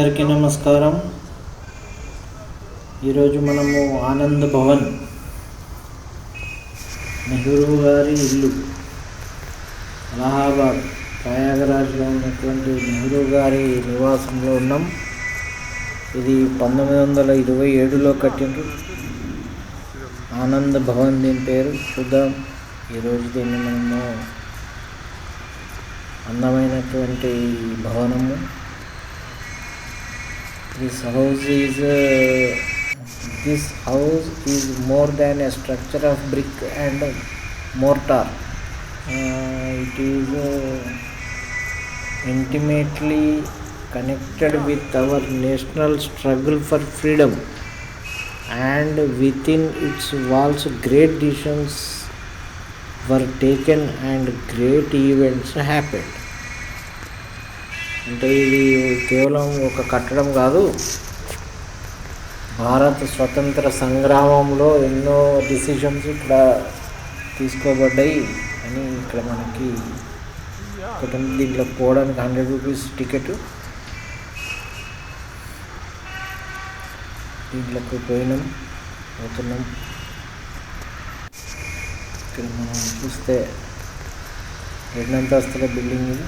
అందరికీ నమస్కారం. ఈరోజు మనము ఆనంద్ భవన్ నెహ్రూ గారి ఇల్లు అలహాబాద్ ప్రయాగరాజ్లో ఉన్నటువంటి నెహ్రూ గారి నివాసంలో ఉన్నాం. ఇది పంతొమ్మిది వందల ఇరవై ఏడులో కట్టిండ్రు. ఆనంద్ భవన్ దీని పేరు. చూద్దాం. ఈరోజు దీన్ని మనము అందమైనటువంటి భవనము. This house is uh, this house is more than a structure of brick and mortar. Uh, it is uh, intimately connected with our national struggle for freedom and within its walls great decisions were taken and great events happened అంటే ఇది కేవలం ఒక కట్టడం కాదు భారత స్వతంత్ర సంగ్రామంలో ఎన్నో డిసిషన్స్ ఇక్కడ తీసుకోబడ్డాయి అని ఇక్కడ మనకి ఒకటి దీంట్లో పోవడానికి హండ్రెడ్ రూపీస్ టికెట్ దీంట్లోకి పోయినాం పోతున్నాం. ఇక్కడ మనం చూస్తే రెండంతస్తుల బిల్డింగ్ ఇది.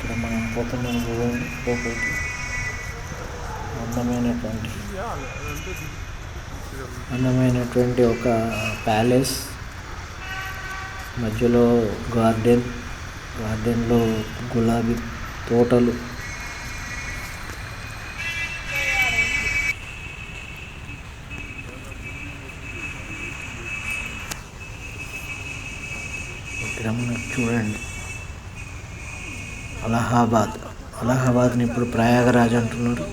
ఇక్కడ మనం పోతున్న చూడండి అందమైనటువంటి అందమైనటువంటి ఒక ప్యాలెస్. మధ్యలో గార్డెన్ గార్డెన్లో గులాబీ తోటలు. ఇక్కడ మనకు చూడండి. అలహాబాద్. అలహాబాద్ని ఇప్పుడు ప్రయాగరాజ్ అంటున్నారు.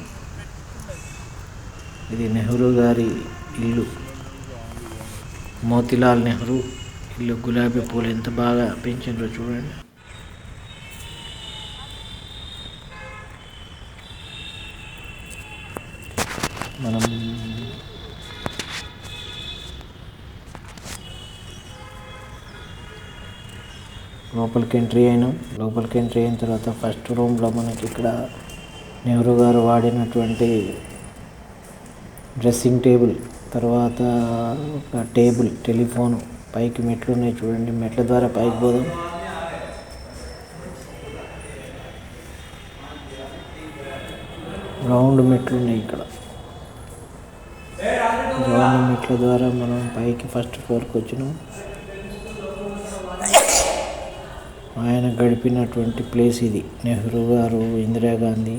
ఇది నెహ్రూ గారి ఇల్లు. మోతిలాల్ నెహ్రూ ఇల్లు గులాబీ పూలు ఎంత బాగా పెంచిండ్రో చూడండి. మనం లోపలికి ఎంట్రీ అయినాం. లోపలికి ఎంట్రీ అయిన తర్వాత ఫస్ట్ రూమ్లో మనకి ఇక్కడ నెహ్రూ గారు వాడినటువంటి డ్రెస్సింగ్ టేబుల్ తర్వాత ఒక టేబుల్ టెలిఫోన్ పైకి మెట్లు ఉన్నాయి చూడండి. మెట్ల ద్వారా పైకి పోదాం. రౌండ్ మెట్లు ఉన్నాయి ఇక్కడ. రౌండ్ మెట్ల ద్వారా మనం పైకి ఫస్ట్ ఫ్లోర్కి వచ్చినాం. ఆయన గడిపినటువంటి ప్లేస్ ఇది. నెహ్రూ గారు ఇందిరాగాంధీ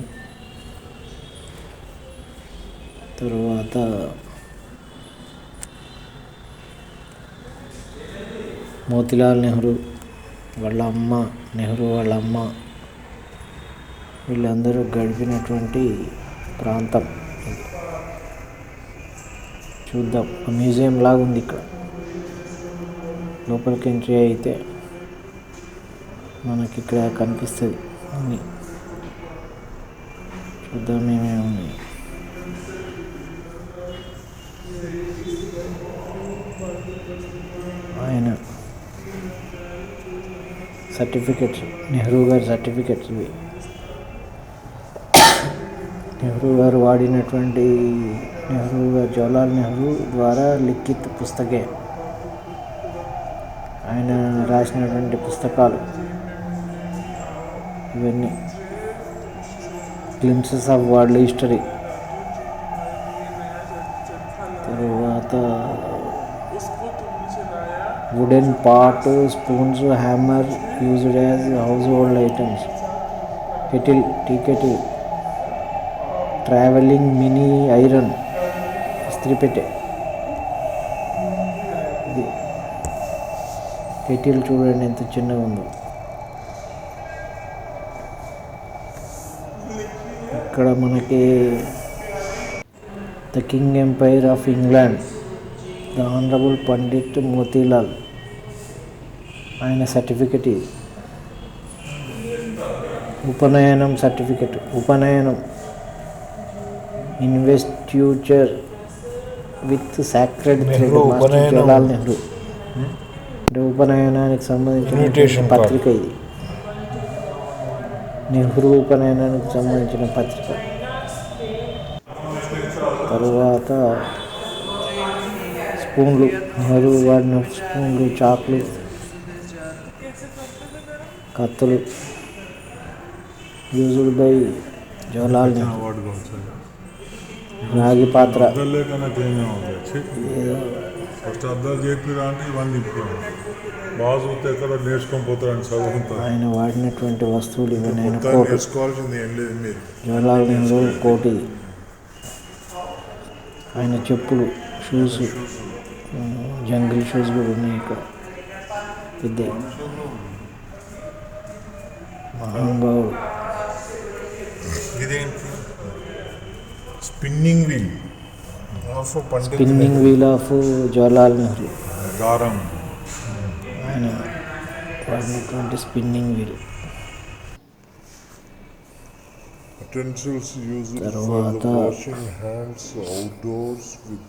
తరువాత మోతిలాల్ నెహ్రూ వాళ్ళ అమ్మ నెహ్రూ వాళ్ళ అమ్మ వీళ్ళందరూ గడిపినటువంటి ప్రాంతం చూద్దాం. మ్యూజియం లాగా ఉంది ఇక్కడ. లోపలికి ఎంట్రీ అయితే మనకి ఇక్కడ కనిపిస్తుంది చూద్దాం ఏమేమి ఉన్నాయి ఆయన సర్టిఫికెట్స్. నెహ్రూ గారి సర్టిఫికెట్స్ ఇవి. నెహ్రూ గారు వాడినటువంటి నెహ్రూ గారు జవహర్లాల్ నెహ్రూ ద్వారా లిఖిత్ పుస్తకే. ఆయన రాసినటువంటి పుస్తకాలు. ఇవన్నీ. గ్లిమ్సెస్ ఆఫ్ వరల్డ్ హిస్టరీ తరువాత wooden pot spoons hammer used as household items kettle tea kettle travelling mini iron ఇస్త్రీపెట్టె kettle చూడండి ఎంత చిన్నగా ఉందో. ఇక్కడ మనకి the king empire of England the honourable Pandit Motilal. ఆయన సర్టిఫికెట్ ఇది. ఉపనయనం సర్టిఫికెట్ ఉపనయనం. Investiture with sacred. Jawaharlal Nehru. అంటే ఉపనయనానికి సంబంధించిన. పత్రిక ఇది. నెహ్రూ సంబంధించిన పత్రిక. తరువాత స్పూన్లు నెహ్రూ వాడిన స్పూన్లు చాక్లు కత్తులు యూజుడ్ బై జవహర్లాల్ నెహ్రూ. రాగి పాత్ర. ఫస్ట్ అద్దాలు చెప్పిరా అంటే ఇవన్నీ ఇప్పుడు. బాగా చూస్తే ఎక్కడ నేర్చుకొని పోతారని చదువుకుంటారు ఆయన వాడినటువంటి వస్తువులు ఇవన్నీ నేర్చుకోవాల్సింది ఏం లేదు మీరు. జవహర్లాల్ నెహ్రూ కోటి. ఆయన చెప్పులు షూస్ జంగిల్ షూస్ కూడా ఉన్నాయి ఇక్కడ. పెద్ద మహానుభావుడు ఇదేంటి? Spinning wheel spinning wheel of Jawaharlal Nehru దారం ఆయన వాడినటువంటి spinning wheel Utensils used for తర్వాత the washing hands outdoors with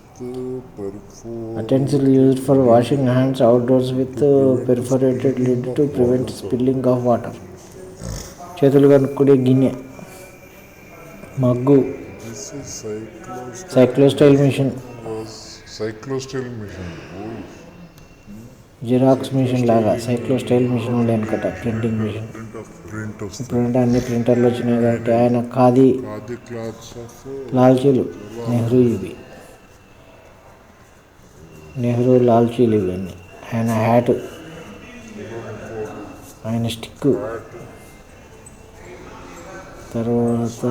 perfor- utensil used for washing hands outdoors with perforated lid to prevent spilling of water చేతులు కనుక్కునే గిన్నె mug cyclostyle machine machine. Oh, Xerox machine లాగా cyclostyle machine ఉండే అనమాట printing machine ఇప్పుడంటే అన్ని ప్రింటర్లు వచ్చినాయి కాబట్టి ఆయన ఖాదీ లాల్చీలు నెహ్రూ ఇవి. నెహ్రూ లాల్చీలు ఇవన్నీ ఆయన హ్యాట్ ఆయన స్టిక్ తర్వాత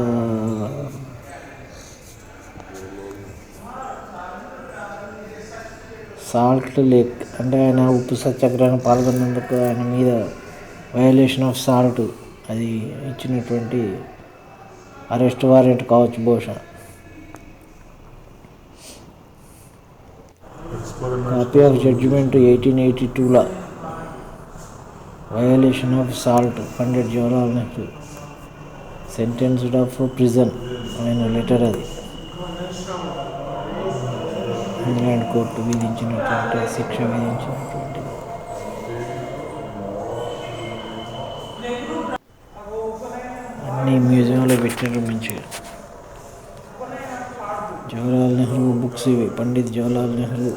సాల్ట్ లేక్ అంటే ఆయన ఉప్పు సత్యాగ్రహం పాల్గొన్నందుకు ఆయన మీద వయలేషన్ ఆఫ్ సాల్ట్ అది ఇచ్చినటువంటి అరెస్ట్ వారెంట్ కావచ్చు బహుశా. Copy of judgement eighteen eighty టూలో violation of salt Pandit Jawaharlal Nehru sentenced of prison ఆయన లెటర్ అది. ఇంగ్లాండ్ కోర్టు విధించినటువంటి శిక్ష విధించినటువంటి అన్ని మ్యూజియంలో పెట్టారు మంచిగా. జవహర్లాల్ నెహ్రూ బుక్స్ ఇవి పండిత్ జవహర్లాల్ నెహ్రూ.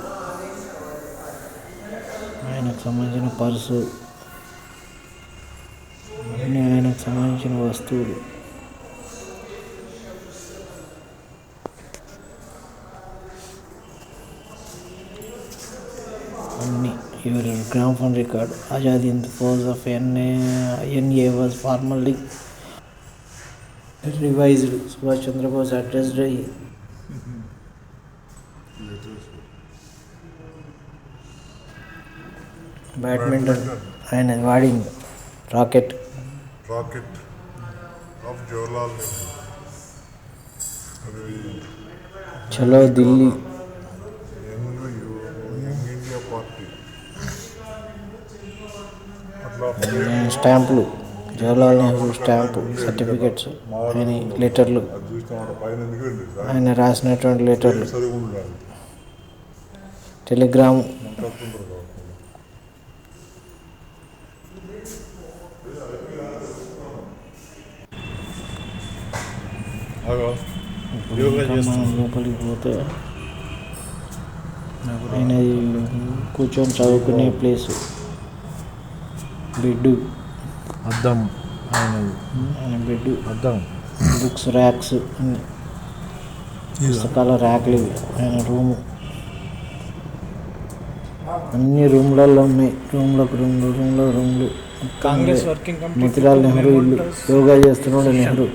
ఆయనకు సంబంధించిన పర్సు. అన్నీ ఆయనకు సంబంధించిన వస్తువులు. Your gramophone record Azad in force of N A N A was formally revised Subhash Chandrabose addressed badminton ఆయన వాడింది racket rocket of Jawaharlal Nehru. అది చలో ఢిల్లీ స్టాంపులు జవహర్లాల్ నెహ్రూ స్టాంపు సర్టిఫికెట్స్ ఆయన లెటర్లు. ఆయన రాసినటువంటి లెటర్లు. టెలిగ్రామ్. లోపలికి పోతే ఆయన కూర్చొని చదువుకునే ప్లేసు. బెడ్ అద్దం ఆయన. బెడ్ అద్దం. బుక్స్ ర్యాక్స్ అన్ని. పుస్తకాల ర్యాక్లు ఇవి. ఆయన రూము. అన్ని రూమ్లలో ఉన్నాయి. రూమ్లకు రూమ్లు రూమ్లో రూమ్లు. కాంగ్రెస్ వర్కింగ్ కమిటీ మోతిలాల్ నెహ్రూ ఇల్లు. యోగా చేస్తున్నాడు Nehru.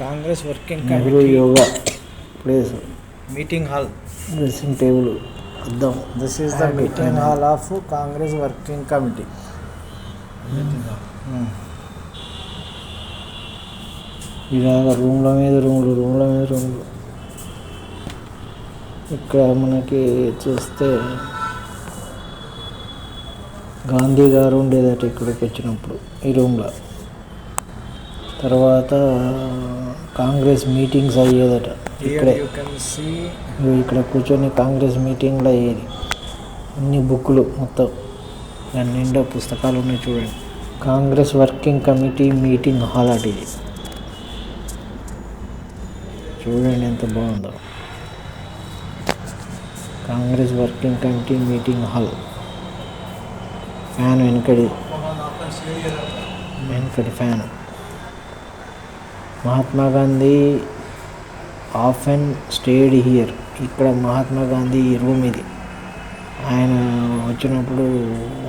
Congress working Nehru committee. Yoga place. Meeting hall. Dressing table అద్దం. This is the meeting hall of Congress working committee ఇలాగ రూమ్ల మీద రూమ్లు రూమ్ల మీద రూమ్లు. ఇక్కడ మనకి చూస్తే గాంధీ గారు ఉండేదట ఇక్కడికి వచ్చినప్పుడు ఈ రూమ్లో. తర్వాత కాంగ్రెస్ మీటింగ్స్ అయ్యేదట ఇక్కడే. ఇక్కడ కూర్చొని కాంగ్రెస్ మీటింగ్లో అయ్యేది. అన్ని బుక్కులు మొత్తం. దాని నిండా పుస్తకాలు ఉన్నాయి చూడండి. Congress working committee meeting hall అటు ఇది చూడండి ఎంత బాగుందో. Congress working committee meeting hall. Fan వెనకడి. వెనుకటి fan. Mahatma Gandhi of and stayed here. ఇక్కడ మహాత్మా గాంధీ రూమ్ ఇది. ఆయన వచ్చినప్పుడు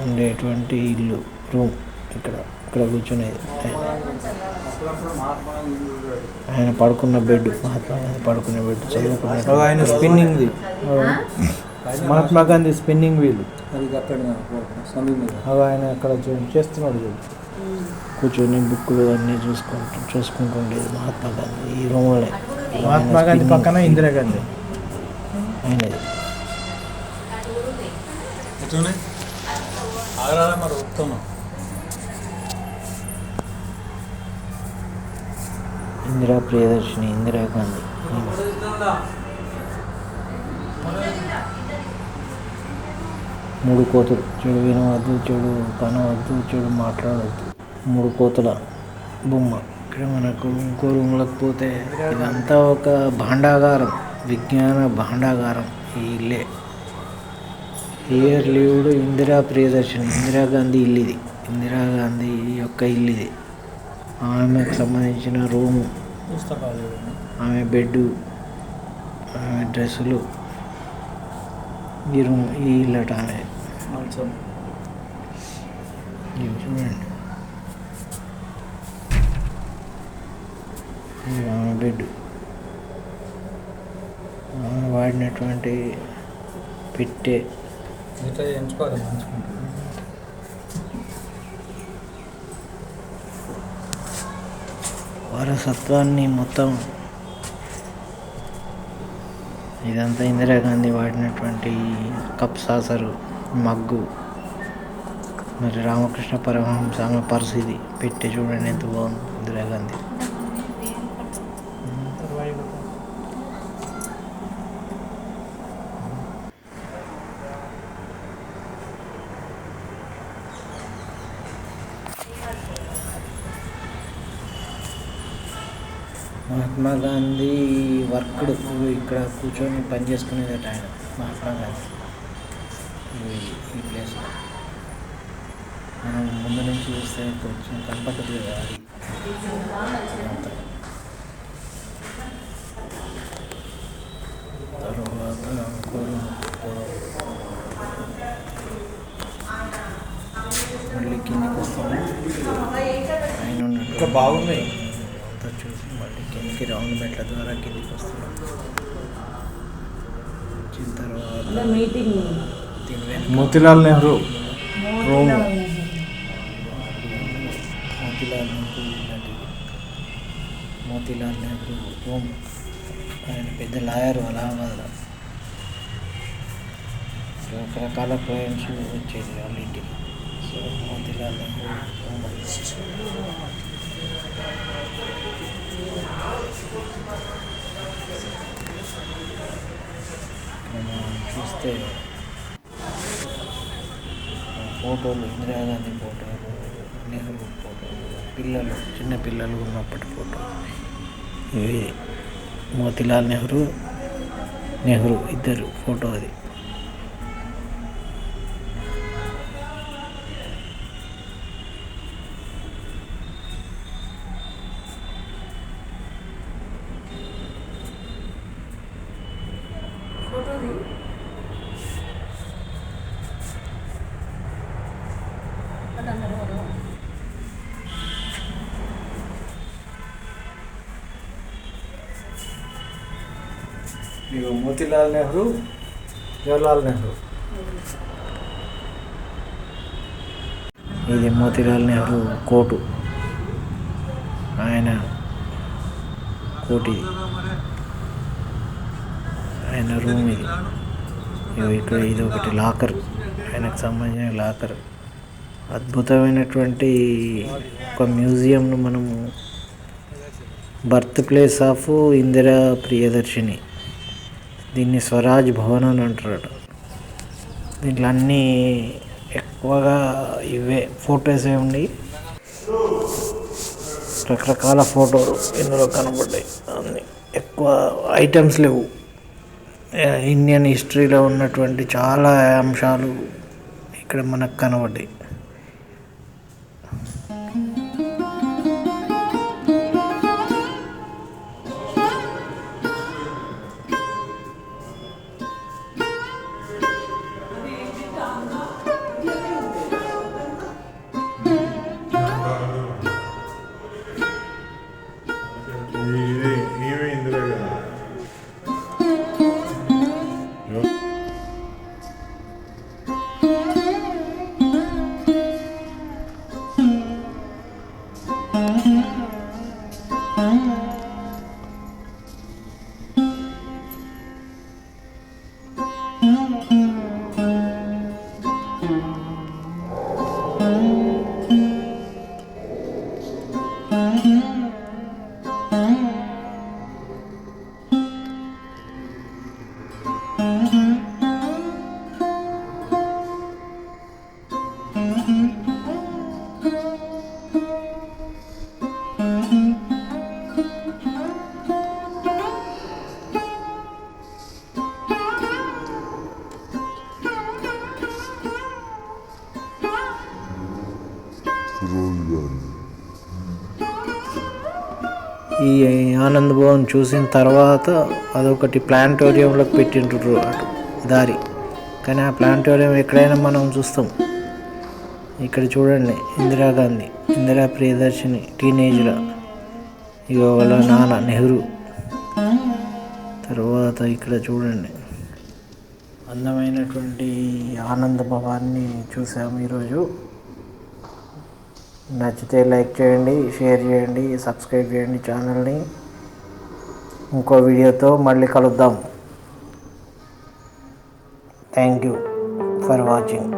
ఉండేటువంటి ఇల్లు రూమ్. ఇక్కడ ఇక్కడ కూర్చునేది ఆయన. పడుకున్న బెడ్ మహాత్మా గాంధీ పడుకున్న బెడ్ చదువుకున్న ఆయన స్పిన్నింగ్ది మహాత్మా గాంధీ స్పిన్నింగ్ వీల్ అవి ఆయన అక్కడ చేస్తున్నాడు చూడు. కూర్చొని బుక్కులు అన్నీ చూసుకుంటూ చూసుకుంటుండేది మహాత్మా గాంధీ. ఈ రూమ్లోనే మహాత్మా గాంధీ పక్కన ఇందిరాగాంధీ ఆయనది మరి వస్తున్నాం ఇందిరా ప్రియదర్శిని ఇందిరా గాంధీ. మూడు కోతులు. చెడు వినవద్దు చెడు కనవద్దు చెడు మాట్లాడవద్దు మూడు కోతుల బొమ్మ. ఇక్కడ మనకు ఇంకో రూమ్లోకి పోతే ఇదంతా ఒక భాండాగారం. విజ్ఞాన భాండాగారం. ఈ ఇల్లే. Here lived Indira Priyadarshini. Indira Gandhi ఇల్లు ఇది ఇందిరాగాంధీ యొక్క ఇల్లు ఇది ఆమెకు సంబంధించిన రూము పుస్తకాలు. ఆమె బెడ్ ఆమె డ్రెస్సులు ఈ రూమ్ ఈ ఇల్లట ఆమె. చూడండి. ఆమె బెడ్ ఆమె వాడినటువంటి పెట్టె. మిగతా ఎంచుకోవాలి మంచిగా వారసత్వాన్ని మొత్తం ఇదంతా ఇందిరాగాంధీ వాడినటువంటి కప్ సాసరు మగ్గు మరి రామకృష్ణ పరమహంస ఆమె పరిస్థితి పెట్టి చూడండి ఎంత బాగుంది ఇందిరాగాంధీ మహాత్మా గాంధీ వర్క్డ్. ఇక్కడ కూర్చొని పని చేసుకునేదట ఆయన మహాత్మా గాంధీ. ఈ- ప్లేస్లో మనం ముందు నుంచి చూస్తే కొంచెం అది. అంతా. తర్వాత మళ్ళీ కిందికి వస్తాము. ఆయన ఉన్నట్టు బాగున్నాయి. అంతా చూసి కిందికి రౌండ్ మెట్ల ద్వారా కిందికి వస్తున్నాం. వచ్చిన తర్వాత మీటింగ్ దీని వెనక మోతిలాల్ నెహ్రూ. రూమ్. మోతీలాల్ నెహ్రూ మోతీలాల్ నెహ్రూ హోమ్ ఆయన పెద్ద లాయర్ అలహాబాద్లో రకరకాల క్లయింట్స్ వచ్చేది వాళ్ళ ఇంటికి సో మోతీలాల్ నెహ్రూ. ఇక్కడ మనం చూస్తే ఫోటోలు ఇందిరాగాంధీ ఫోటోలు నెహ్రూ ఫోటోలు పిల్లలు చిన్న పిల్లలు ఉన్నప్పటి ఫోటో ఇవి మోతిలాల్ నెహ్రూ నెహ్రూ ఇద్దరు ఫోటో అది. ఇక మోతిలాల్ నెహ్రూ జవహర్లాల్ నెహ్రూ ఇది మోతిలాల్ నెహ్రూ కోటు. ఆయన కోటి. ఆయన రూమ్ ఇది. ఇక్కడ ఇది ఒకటి లాకర్. ఆయనకు సంబంధించిన లాకర్. అద్భుతమైనటువంటి ఒక మ్యూజియంను మనము birth place of Indira Priyadarshini. దీన్ని స్వరాజ్ భవన్ అని అంటారట. దీంట్లో అన్నీ ఎక్కువగా ఇవే ఫొటోస్ ఏ ఉండి. రకరకాల ఫోటోలు ఇందులో కనబడ్డాయి. అన్ని ఎక్కువ ఐటమ్స్ లేవు. ఇండియన్ హిస్టరీలో ఉన్నటువంటి చాలా అంశాలు ఇక్కడ మనకు కనబడ్డాయి. Bye. ఈ ఆనంద్ భవన్ చూసిన తర్వాత అదొకటి ప్లానిటోరియంలోకి పెట్టిండ్రు దారి. కానీ ఆ ప్లానిటోరియం ఎక్కడైనా మనం చూస్తాం. ఇక్కడ చూడండి ఇందిరాగాంధీ ఇందిరా ప్రియదర్శిని టీనేజ్లో ఇక వాళ్ళ నాన్న నెహ్రూ. తర్వాత ఇక్కడ చూడండి. అందమైనటువంటి ఆనంద భవాన్ని చూసాము ఈరోజు. నచ్చితే లైక్ చేయండి షేర్ చేయండి సబ్స్క్రైబ్ చేయండి ఛానల్ని. ఇంకో వీడియోతో మళ్ళీ కలుద్దాం. Thank you for watching